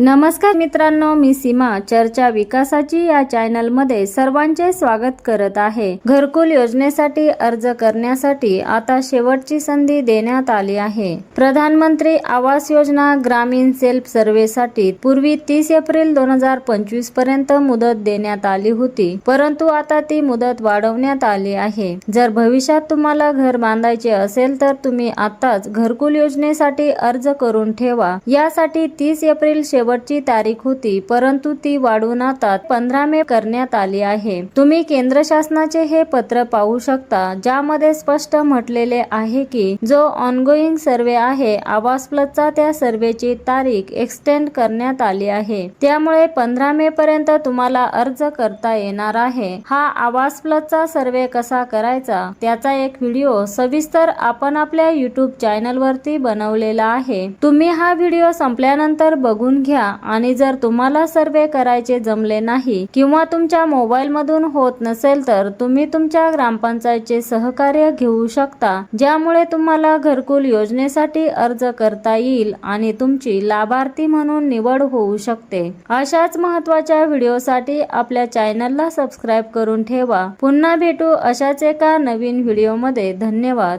नमस्कार मित्रांनो मी सीमा. चर्चा विकासाची या चॅनलमध्ये सर्वांचे स्वागत करत आहे. घरकुल योजनेसाठी अर्ज करण्यासाठी आता शेवटची संधी देण्यात आली आहे. प्रधानमंत्री आवास योजना ग्रामीण सेल्फ सर्व्हेसाठी पूर्वी तीस एप्रिल दोन हजार पंचवीसपर्यंत मुदत देण्यात आली होती. परंतु आता ती मुदत वाढवण्यात आली आहे. जर भविष्यात तुम्हाला घर बांधायचे असेल तर तुम्ही आताच घरकुल योजनेसाठी अर्ज करून ठेवा. यासाठी तीस एप्रिल शेवटची तारीख होती परंतु ती वाढून आता पंधरा मे करण्यात आली आहे. तुम्ही केंद्र शासनाचे हे पत्र पाहू शकता ज्यामध्ये स्पष्ट म्हटलेले आहे की जो ऑनगोईंग सर्वे आहे आवास प्लसचा त्या सर्वेची तारीख एक्सटेंड करण्यात आली आहे. त्यामुळे पंधरा मे पर्यंत तुम्हाला अर्ज करता येणार आहे. हा आवास प्लसचा सर्वे कसा करायचा त्याचा एक व्हिडिओ सविस्तर आपण आपल्या युट्यूब चॅनल वरती बनवलेला आहे. तुम्ही हा व्हिडिओ संपल्यानंतर बघून घ्या. आणि जर तुम्हाला सर्वे करायचे जमले नाही किंवा तुमच्या मोबाईल मधून होत नसेल तर तुम्ही तुमच्या ग्रामपंचायतचे सहकार्य घेऊ शकता ज्यामुळे तुम्हाला घरकुल योजनेसाठी अर्ज करता येईल आणि तुमची लाभार्थी म्हणून निवड होऊ शकते. अशाच महत्त्वाच्या व्हिडिओसाठी आपल्या चॅनलला सबस्क्राईब करून ठेवा. पुन्हा भेटू अशाच एका नवीन व्हिडिओमध्ये. धन्यवाद.